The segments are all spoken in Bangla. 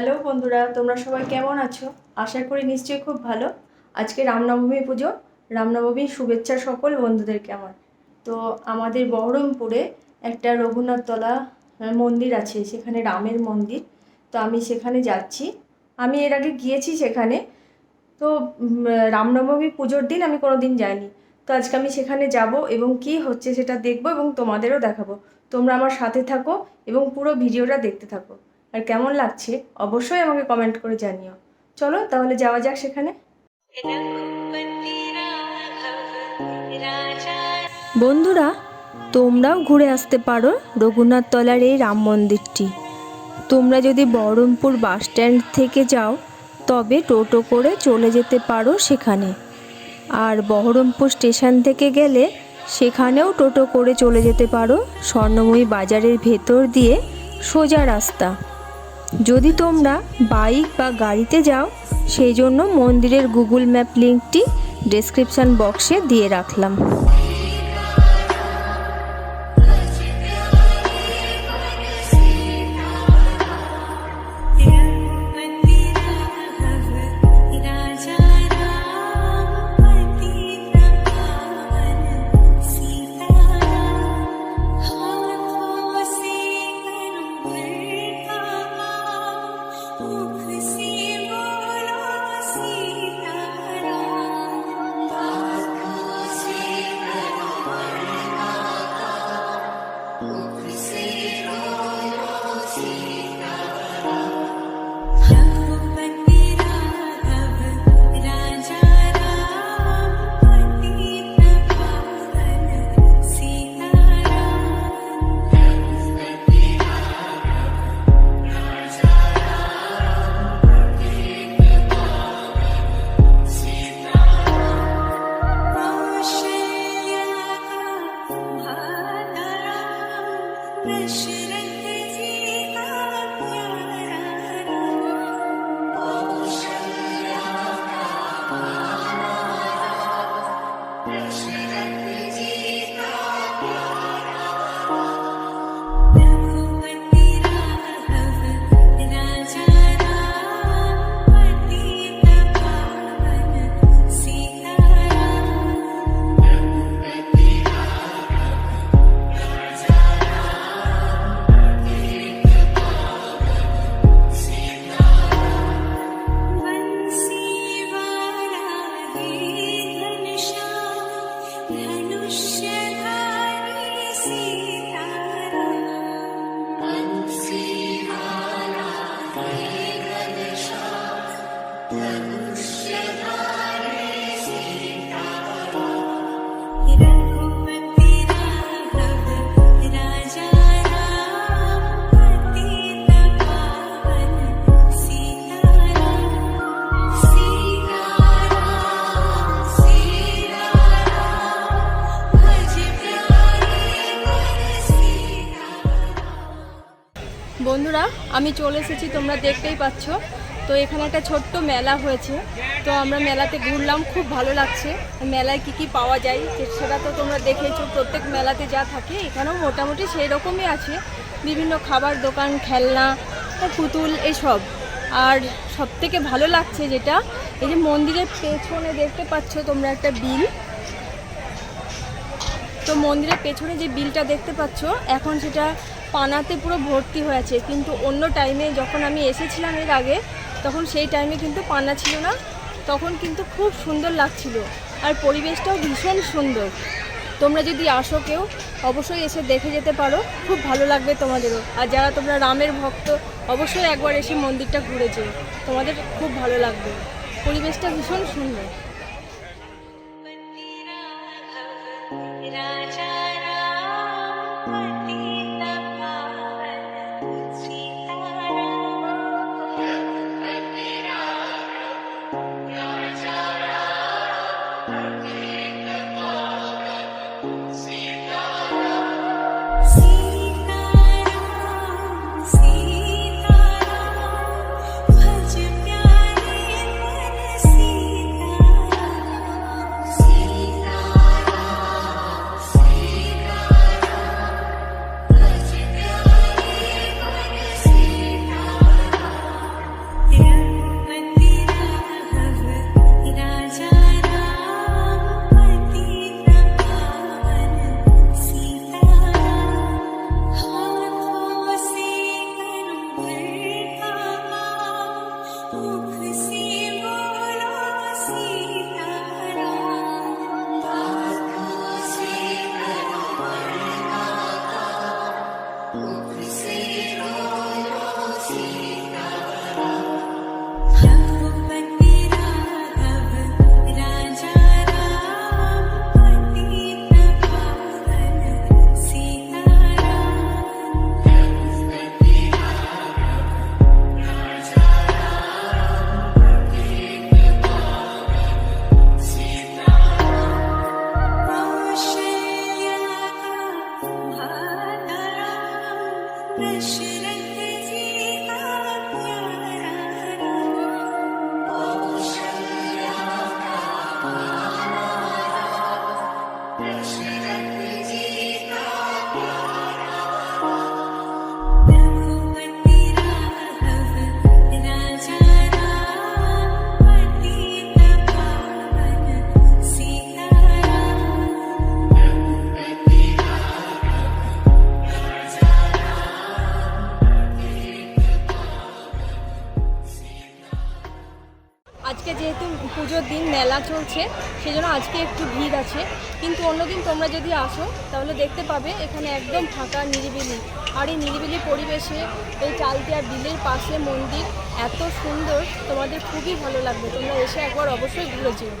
হ্যালো বন্ধুরা, তোমরা সবাই কেমন আছো? আশা করি নিশ্চয়ই খুব ভালো। আজকে রামনবমী পুজো রামনবমী শুভেচ্ছা সকল বন্ধুদেরকে আমার। তো আমাদের বহরমপুরে একটা রঘুনাথতলা মন্দির আছে, সেখানে রামের মন্দির। তো আমি সেখানে যাচ্ছি। আমি এর আগে গিয়েছি সেখানে। তো রামনবমী পুজোর দিন আমি কোনো দিন যাইনি। তো আজকে আমি সেখানে যাব এবং কি হচ্ছে সেটা দেখব এবং তোমাদেরও দেখাবো। তোমরা আমার সাথে থাকো এবং পুরো ভিডিওটা দেখতে থাকো। আর কেমন লাগছে অবশ্যই আমাকে কমেন্ট করে জানিও। চলো তাহলে যাওয়া যাক সেখানে। বন্ধুরা, তোমরাও ঘুরে আসতে পারো রঘুনাথ তলার এই রাম মন্দিরটি। তোমরা যদি বহরমপুর বাস স্ট্যান্ড থেকে যাও, তবে টোটো করে চলে যেতে পারো সেখানে। আর বহরমপুর স্টেশন থেকে গেলে সেখানেও টোটো করে চলে যেতে পারো স্বর্ণময়ী বাজারের ভেতর দিয়ে সোজা রাস্তা। যদি তোমরা বাইক বা গাড়িতে যাও, সেই জন্য মন্দিরের গুগল ম্যাপ লিঙ্কটি ডেসক্রিপশন বক্সে দিয়ে রাখলাম। share. বন্ধুরা, আমি চলে এসেছি, তোমরা দেখতেই পাচ্ছ। তো এখানে একটা ছোট্ট মেলা হয়েছে। তো আমরা মেলাতে ঘুরলাম, খুব ভালো লাগছে। মেলায় কি কি পাওয়া যায় সেটা তো তোমরা দেখেছ। প্রত্যেক মেলাতে যা থাকে, এখানেও মোটামুটি সেই রকমই আছে। বিভিন্ন খাবার দোকান, খেলনা, পুতুল, এসব। আর সব থেকে ভালো লাগছে যেটা, এই যে মন্দিরের পেছনে দেখতে পাচ্ছ তোমরা একটা বিল। তো মন্দিরের পেছনে যে বিলটা দেখতে পাচ্ছ, এখন সেটা পানাতে পুরো ভর্তি হয়ে আছে কিন্তু অন্য টাইমে যখন আমি এসেছিলাম এর আগে, তখন সেই টাইমে কিন্তু পানা ছিল না। তখন কিন্তু খুব সুন্দর লাগছিল। আর পরিবেশটাও ভীষণ সুন্দর। তোমরা যদি আসো কেউ, অবশ্যই এসে দেখে যেতে পারো। খুব ভালো লাগবে তোমাদেরও। আর যারা তোমরা রামের ভক্ত, অবশ্যই একবার এসে মন্দিরটা ঘুরে তোমাদের খুব ভালো লাগবে। পরিবেশটা ভীষণ সুন্দর। আজকে যেহেতু পুজোর দিন, মেলা চলছে, সেজন্য আজকে একটু ভিড় আছে। কিন্তু অন্যদিন তোমরা যদি আসো, তাহলে দেখতে পাবে এখানে একদম ফাঁকা, নিরিবিলি। আর এই নিরিবিলি পরিবেশে এই চালতিয়া বিলের পাশে মন্দির এত সুন্দর, তোমাদের খুবই ভালো লাগবে। তোমরা এসে একবার অবশ্যই ঘুরে যেও।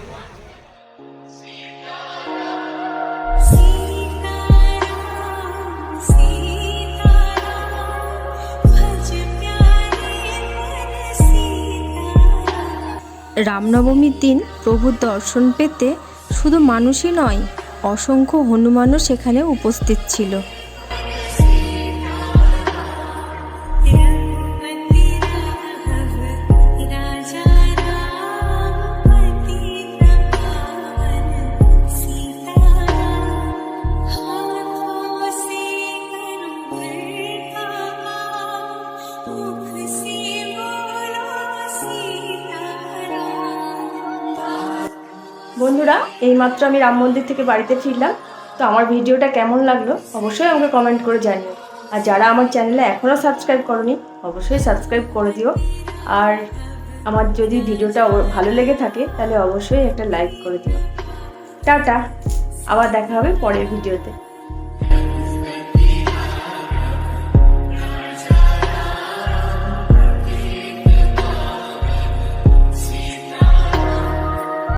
রামনবমীর দিন প্রভুর দর্শন পেতে শুধু মানুষই নয় অসংখ্য হনুমানও সেখানে উপস্থিত ছিল। বন্ধুরা, এইমাত্র আমি রাম মন্দির থেকে বাড়িতে ফিরলাম। তো আমার ভিডিওটা কেমন লাগল অবশ্যই আমাকে কমেন্ট করে জানিও। আর যারা আমার চ্যানেলে এখনও সাবস্ক্রাইব করনি, অবশ্যই সাবস্ক্রাইব করে দিও। আর আমার যদি ভিডিওটা ভালো লেগে থাকে, তাহলে অবশ্যই একটা লাইক করে দিও। টাটা, আবার দেখা হবে পরের ভিডিওতে।